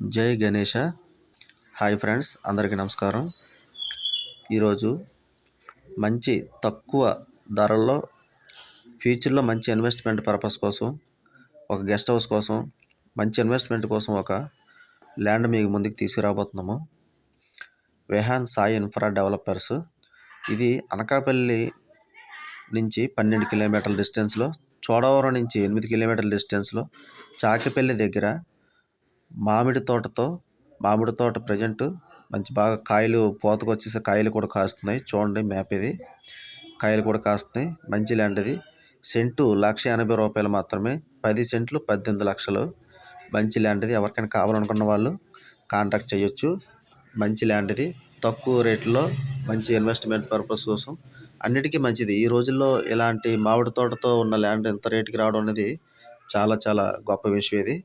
జై Ganesha. Hi friends అందరికీ నమస్కారం. ఈరోజు మంచి తక్కువ ధరల్లో ఫ్యూచర్లో మంచి ఇన్వెస్ట్మెంట్ పర్పస్ కోసం ఒక గెస్ట్ హౌస్ కోసం మంచి ఇన్వెస్ట్మెంట్ కోసం ఒక ల్యాండ్ మీకు ముందుకు తీసుకురాబోతున్నాము. Vehan Sai infra developers. ఇది అనకాపల్లి నుంచి పన్నెండు కిలోమీటర్ల డిస్టెన్స్లో చోడవరం నుంచి ఎనిమిది కిలోమీటర్ల డిస్టెన్స్లో చాకిపల్లి దగ్గర మామిడి తోటతో మామిడి తోట ప్రజెంట్ మంచి బాగా కాయలు పూతకు వచ్చేసి కాయలు కూడా కాస్తున్నాయి. చూడండి మ్యాప్ ఇది. కాయలు కూడా కాస్తున్నాయి. మంచి ల్యాండ్ ఇది. సెంటు లక్ష ఎనభై రూపాయలు మాత్రమే. పది సెంట్లు పద్దెనిమిది లక్షలు. మంచి ల్యాండ్ ఇది. ఎవరికైనా కావాలనుకున్న వాళ్ళు కాంటాక్ట్ చేయొచ్చు. మంచి ల్యాండ్ ఇది. తక్కువ రేట్లో మంచి ఇన్వెస్ట్మెంట్ పర్పస్ కోసం. అన్నిటికీ మంచిది. ఈ రోజుల్లో ఇలాంటి మామిడి తోటతో ఉన్న ల్యాండ్ ఎంత రేటుకి రావడం అనేది చాలా చాలా గొప్ప విషయం ఇది.